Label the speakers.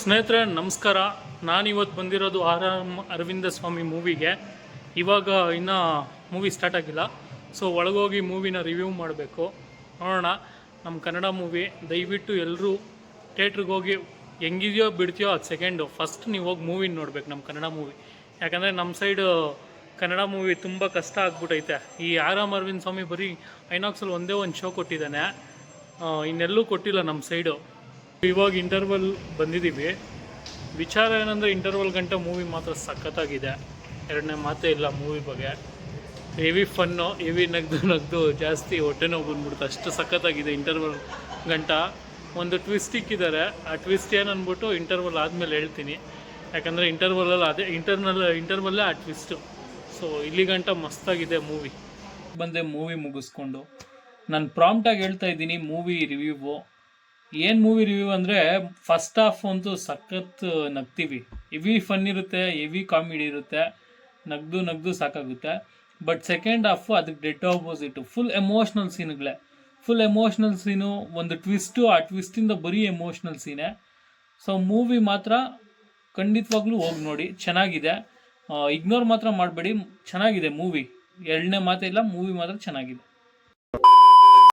Speaker 1: ಸ್ನೇಹಿತರೆ, ನಮಸ್ಕಾರ. ನಾನಿವತ್ತು ಬಂದಿರೋದು ಆರ್ ಎಂ ಅರವಿಂದ ಸ್ವಾಮಿ ಮೂವಿಗೆ. ಇವಾಗ ಇನ್ನೂ ಮೂವಿ ಸ್ಟಾರ್ಟ್ ಆಗಿಲ್ಲ. ಸೊ ಒಳಗೋಗಿ ಮೂವಿನ ರಿವ್ಯೂ ಮಾಡಬೇಕು. ನೋಡೋಣ. ನಮ್ಮ ಕನ್ನಡ ಮೂವಿ. ದಯವಿಟ್ಟು ಎಲ್ಲರೂ ಥಿಯೇಟ್ರಿಗೆ ಹೋಗಿ ಹೆಂಗಿದೆಯೋ ಬಿಡ್ತೀಯೋ ಅದು ಸೆಕೆಂಡು ಫಸ್ಟ್ ನೀವು ಹೋಗಿ ಮೂವಿನ ನೋಡ್ಬೇಕು ನಮ್ಮ ಕನ್ನಡ ಮೂವಿ. ಯಾಕಂದರೆ ನಮ್ಮ ಸೈಡು ಕನ್ನಡ ಮೂವಿ ತುಂಬ ಕಷ್ಟ ಆಗ್ಬಿಟ್ಟೈತೆ ಈ ಆರ್ ಎಂ ಅರವಿಂದ್ ಸ್ವಾಮಿ ಬರೀ ಐನಾಕ್ಸಲ್ಲಿ ಒಂದೇ ಒಂದು ಶೋ ಕೊಟ್ಟಿದ್ದಾನೆ. ಇನ್ನೆಲ್ಲೂ ಕೊಟ್ಟಿಲ್ಲ ನಮ್ಮ ಸೈಡು. ಇವಾಗ ಇಂಟರ್ವಲ್ ಬಂದಿದ್ದೀವಿ ವಿಚಾರ ಏನಂದರೆ ಇಂಟರ್ವಲ್ ಗಂಟೆ ಮೂವಿ ಮಾತ್ರ ಸಖತ್ತಾಗಿದೆ. ಎರಡನೇ ಮಾತೇ ಇಲ್ಲ ಮೂವಿ ಬಗ್ಗೆ. ಹೆವಿ ಫನ್ನು ಹೆವಿ ನಗ್ದು ನಗ್ದು ಜಾಸ್ತಿ ಹೊಟ್ಟೆ ನೋವು ಬಂದ್ಬಿಡ್ತು ಅಷ್ಟು ಸಖತ್ತಾಗಿದೆ ಇಂಟರ್ವಲ್ ಗಂಟ. ಒಂದು ಟ್ವಿಸ್ಟ್ ಇಕ್ಕಿದ್ದಾರೆ. ಆ ಟ್ವಿಸ್ಟ್ ಏನು ಅಂದ್ಬಿಟ್ಟು ಇಂಟರ್ವಲ್ ಆದಮೇಲೆ ಹೇಳ್ತೀನಿ. ಯಾಕಂದರೆ ಇಂಟರ್ವಲಲ್ಲಿ ಅದೇ ಇಂಟರ್ನಲ್ ಇಂಟರ್ವಲ್ಲೇ ಆ ಟ್ವಿಸ್ಟು ಸೊ ಇಲ್ಲಿ ಗಂಟ ಮಸ್ತಾಗಿದೆ ಮೂವಿ ಬಂದೆ ಮೂವಿ ಮುಗಿಸ್ಕೊಂಡು. ನಾನು ಪ್ರಾಂಪ್ಟಾಗಿ ಹೇಳ್ತಾ ಇದ್ದೀನಿ ಮೂವಿ ರಿವ್ಯೂವು ಏನು ಮೂವಿ ರಿವ್ಯೂ ಅಂದರೆ ಫಸ್ಟ್ ಹಾಫ್ ಅಂತೂ ಸಖತ್ ನಗ್ತೀವಿ. ಹೆವಿ ಫನ್ ಇರುತ್ತೆ ಹೆವಿ ಕಾಮಿಡಿ ಇರುತ್ತೆ. ನಗ್ದು ನಗ್ದು ಸಾಕಾಗುತ್ತೆ. ಬಟ್ ಸೆಕೆಂಡ್ ಹಾಫು ಅದಕ್ಕೆ ಡೆಟ್ ಆಪೋಸಿಟು ಫುಲ್ ಎಮೋಷ್ನಲ್ ಸೀನ್ಗಳೇ ಫುಲ್ ಎಮೋಷ್ನಲ್ ಸೀನು ಒಂದು ಟ್ವಿಸ್ಟು ಆ ಟ್ವಿಸ್ಟಿಂದ ಬರೀ ಎಮೋಷ್ನಲ್ ಸೀನೇ ಸೊ ಮೂವಿ ಮಾತ್ರ ಖಂಡಿತವಾಗ್ಲೂ ಹೋಗಿ ನೋಡಿ, ಚೆನ್ನಾಗಿದೆ. ಇಗ್ನೋರ್ ಮಾತ್ರ ಮಾಡಬೇಡಿ, ಚೆನ್ನಾಗಿದೆ ಮೂವಿ ಎರಡನೇ ಮಾತಿಲ್ಲ ಮೂವಿ ಮಾತ್ರ ಚೆನ್ನಾಗಿದೆ.